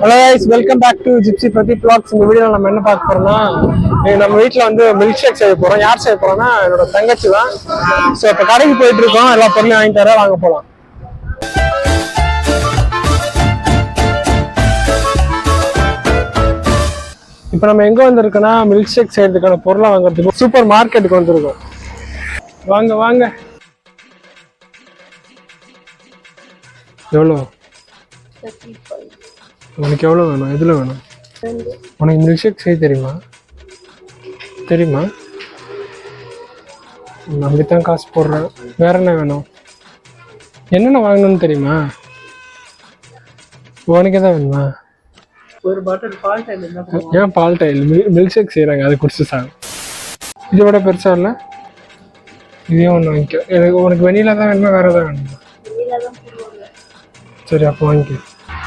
Hello guys welcome back to Gypsy Pradeep blogs இந்த வீடியோல நம்ம என்ன பார்க்க போறோம்னா நம்ம வீட்டில் வந்து மில்க் ஷேக் செய்ய போறோம். யார் செய்ய போறோம்னா என்னோட தங்கச்சி தான். ஸோ இப்போ கடைக்கு போயிட்டு இருக்கோம். எல்லா பொருளையும் வாங்கிட்டு தர வாங்க போகலாம் இப்போ நம்ம எங்கே வந்திருக்கோம்னா மில்க் ஷேக் செய்யறதுக்கான பொருளை வாங்குறதுக்கு சூப்பர் மார்க்கெட்டுக்கு வந்திருக்கோம். வாங்க வாங்க. எவ்வளோ உனக்கு எவ்வளோ வேணும்? எதில் வேணும்? உனக்கு மில்க் ஷேக் செய்ய தெரியுமா? தெரியுமா? நம்பித்தான் காசு போடுறேன். வேற என்ன வேணும்? என்னென்ன வாங்கணும்னு தெரியுமா? உனக்கு எதாவது வேணுமா? ஒரு பாட்டில் பால் என்ன ஏன் பால் டைல் மில்க் ஷேக் செய்கிறாங்க அதை குடிச்சு சாங்க இதை விட பெருசா இல்லை? இதையும் ஒன்று வாங்கிக்க. எனக்கு உனக்கு வெனிலா தான் வேணுமா? வேற ஏதாவது வேணுமா? சரி அப்போ வாங்கிக்க.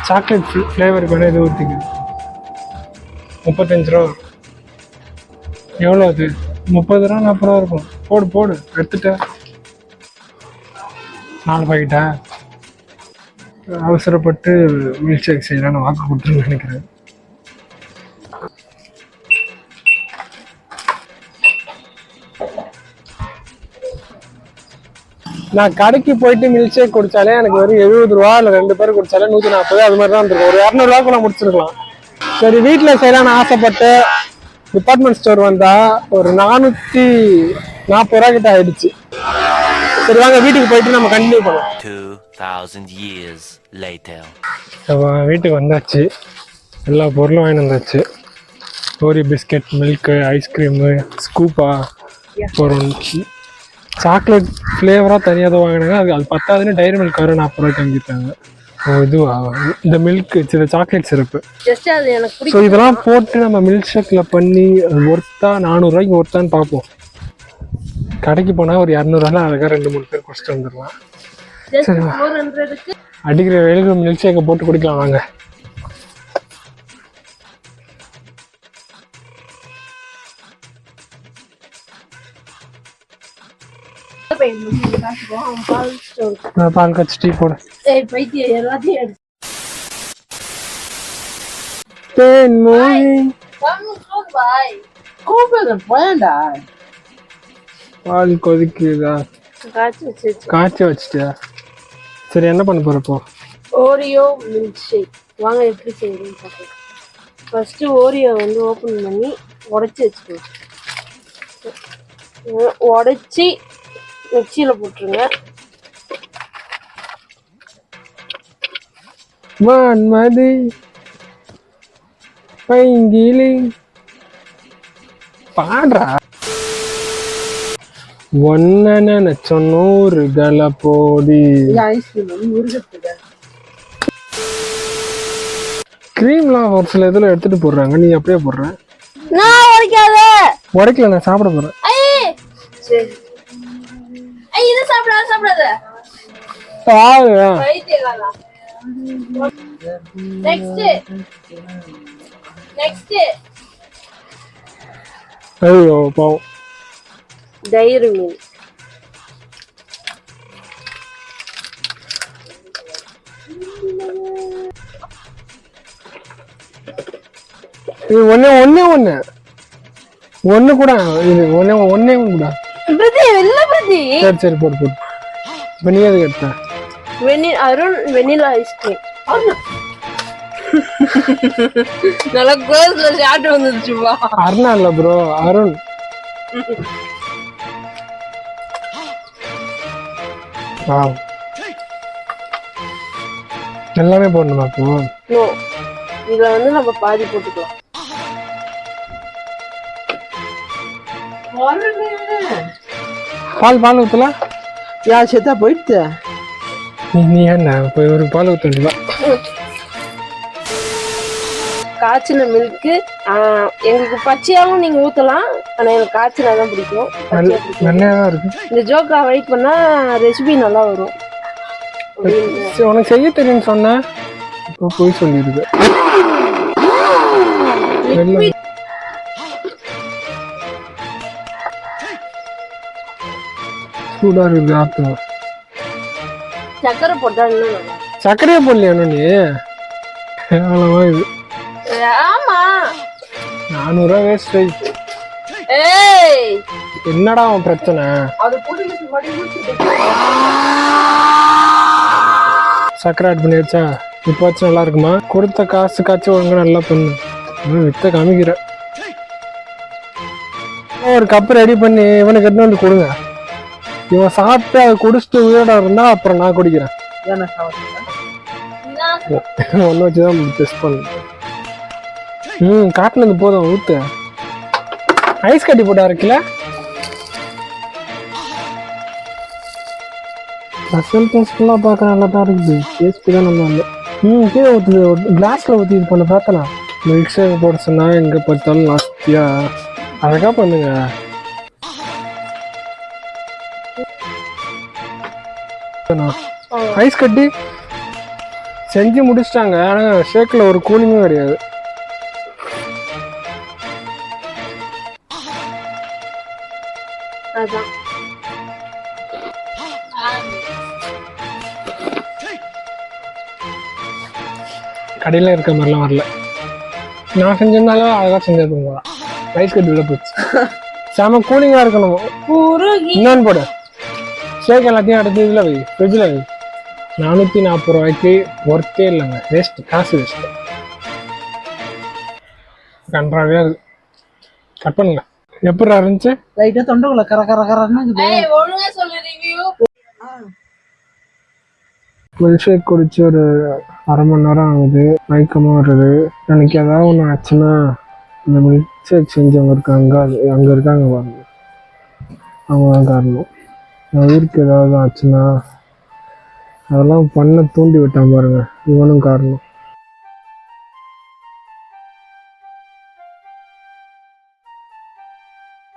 சாக்லேட் ஃப்ளேவருக்கு வேணால் இது ஊற்றிங்க முப்பத்தஞ்சு ரூபா எவ்வளோ அது? முப்பது ரூபா நாற்பது ரூபா இருக்கும். போடு போடு. எடுத்துட்டேன் நாலு பாக்கெட்டா அவசரப்பட்டு மில்க் ஷேக் செய்யலான்னு வாக்கு கொடுத்துருன்னு நினைக்கிறேன். நான் கடைக்கு போயிட்டு மில்க் ஷேக் குடிச்சாலே எனக்கு வெறும் எழுபது ரூபா இல்லை ரெண்டு பேர் குடிச்சாலே நூற்றி நாற்பது அது மாதிரி தான் இருக்கும் ஒரு இரநூறுவாக்குள்ள முடிச்சிருக்கலாம். சரி வீட்டில் செய்யலாம்னு ஆசைப்பட்டு டிபார்ட்மெண்ட் ஸ்டோர் வந்தா ஒரு நானூற்றி நாற்பது ரூபா கிட்ட ஆயிடுச்சு. சரி வாங்க வீட்டுக்கு போயிட்டு நம்ம கண்டினியூ பண்ணலாம். 2000 years later. அப்ப வீட்டுக்கு வந்தாச்சு. எல்லா பொருளும் வாங்கிட்டு வந்தாச்சு. Oreo biscuit milk ice cream ஸ்கூப்பா அப்புறம் சாக்லேட் ஃப்ளேவராக தனியாக தான் வாங்கினாங்க. அது அது பத்தாதுன்னு டைரி மில்க் வர நாற்பது ரூபாய்க்கு வாங்கிட்டாங்க ஓ இதுவா? இந்த மில்க் சில சாக்லேட் சிறப்பு ஸோ இதெல்லாம் போட்டு நம்ம மில்க் ஷேக்கில் பண்ணி ஒர்த்தா நானூறுரூவாய்க்கு ஒர்த்தான்னு பார்ப்போம். கடைக்கு போனால் ஒரு இரநூறுவால அழகாக ரெண்டு மூணு பேர் குடிச்சிட்டு வந்துடலாம். ஹண்ட்ரடுக்கு அடிக்கிற வெயிலுக்கு மில்க் ஷேக்கை போட்டு குடிக்கலாம் வாங்க. பால் கச்சி டீ போடு. தேன் மொழி பால் கொதிக்குதா? காய்ச்சி வச்சு காய்ச்சி வச்சிட்டியா? சரி என்ன பண்ண போறப்போ ஓரியோ மில்க் ஷேக் வாங்க எப்படி செய்யறதுன்னு பார்க்கலாம். ஃபர்ஸ்ட் ஓரியோ வந்து ஓப்பன் பண்ணி உடைச்சி வச்சுக்கணும். உடைச்சி மிக்சியில் போட்டுருங்க. வான்மதி பைங்கிலி. பாடுறா. ஒன்ன நினைச்ச நூறு கல முருகத்துக்கு. கிரீம்லாம் ஒரு சில இதுல எடுத்துட்டு போடுறாங்க. நீ அப்படியே போடுற. நான் உடைக்காத. உடைக்கல நான் சாப்பிட போறேன். சரி. இதை சாப்பிடாத சாப்பிடாத. பாரு பைத்தியக்காரா. நெக்ஸ்ட் நெக்ஸ்ட் ஐயோ பாவம். இது ஒன்னே ஒன்னே ஒண்ணு. ஒண்ணு கூட இது ஒன்னே ஒன்னே ஒண்ணு கூட. பிரதி சரி சரி போடு போடு. இப்போ நீ எதுக்கு எடுத்த? வெனி அருண் வெனிலா ஐஸ்கிரீம் நல்லா கோஸ்ல ஷாட் வந்துருச்சுப்பா. அருணா இல்ல ப்ரோ அருண். வாவ் எல்லாமே போடணுமா அப்போ நோ இதுல வந்து நம்ம பாதி போட்டுக்கலாம். பால் பால் ஊத்தல யா செத்தா போயிடுச்சு நீ நீ ஏன்டா போய் ஒரு பால் ஊத்த வேண்டியதா காய்ச்சின மில்க்கு எங்களுக்கு பச்சையாவும் நீங்க ஊத்தலாம் ஆனா எனக்கு காய்ச்சினா தான் பிடிக்கும். பச்சையா பிடிக்கும். நன்மையா தான் இருக்கு? இந்த ஜோக்கா வெயிட் பண்ணா ரெசிபி நல்லா வரும். உனக்கு செய்ய தெரியும்னு சொன்ன இப்போ போய் சொல்லியிருக்கு சூடா இருக்குது ஆத்தம் சக்கரை போட்டா சர்க்கரையே போடலையா நீ? கேவலமா இது. ஆமா. நானூறுரூவா வேஸ்ட் ஏய். என்னடா அவன் பிரச்சனை? சக்கரை ஆட் பண்ணியாச்சா? இப்போ வச்சு நல்லா இருக்குமா? கொடுத்த காசுக்காச்சும் ஒழுங்கா நல்லா பண்ணு. வித்த காமிக்கிற. ஒரு கப் ரெடி பண்ணி இவனுக்கு எடுத்து வந்து கொடுங்க. இவன் சாப்பிட்டு அதை குடிச்சிட்டு உயிரோட இருந்தா அப்புறம் நான் குடிக்கிறேன். ஒன்று வச்சு தான் டெஸ்ட் பண்ணு ம் காட்டினது போதும் ஊத்து. ஐஸ் கட்டி போட்டா இருக்குல்ல ரிசல்ட் டெஸ்ட்லாம் பார்க்க நல்லா தான் இருக்குது. டேஸ்ட்டு தான் நல்லா இல்லை. ம் கீழே ஊற்றுது கிளாஸில் ஊற்றி இது பண்ண பார்த்தனா. மில்க் ஷேக் போட சொன்னா எங்கே பார்த்தாலும் நாஸ்தியா அழகாக பண்ணுங்க ஐஸ் கட்டி செஞ்சு முடிச்சிட்டாங்க. ஆனால் ஷேக்கில் ஒரு கூலிங்கும் கிடையாது. கடையில் இருக்க மாதிரிலாம் வரல. நான் செஞ்சிருந்தாலும் அழகாக செஞ்சிருக்கோம் போல. ஐஸ் கட்டி உள்ள போச்சு. செம கூலிங்காக இருக்கணும். இன்னொன்று போடு. ஷேக் எல்லாத்தையும் எடுத்து இதில் வை ஃப்ரிட்ஜில் வை. நானூற்றி நாற்பது ரூபாய்க்கு ஒர்த்தே இல்லைங்க. வேஸ்ட் காசு வேஸ்ட் கன்றாவே கட் பண்ணுங்க. எப்படி இருந்துச்சு? லைட்டா தொண்டைக்குள்ள கர கர கரன்னு ஷேக் குடிச்சு ஒரு அரை மணி நேரம் ஆகுது. மயக்கமாக வருது. எனக்கு ஏதாவது ஒன்று ஆச்சுன்னா இந்த மில்க் ஷேக் செஞ்சவங்க இருக்காங்க அங்கே இருக்காங்க பாருங்க. அவங்க தான் காரணம். உயிருக்கு ஏதாவது ஆச்சுன்னா அதெல்லாம் பண்ண தூண்டி விட்டான் பாருங்க. இவனும் காரணம்.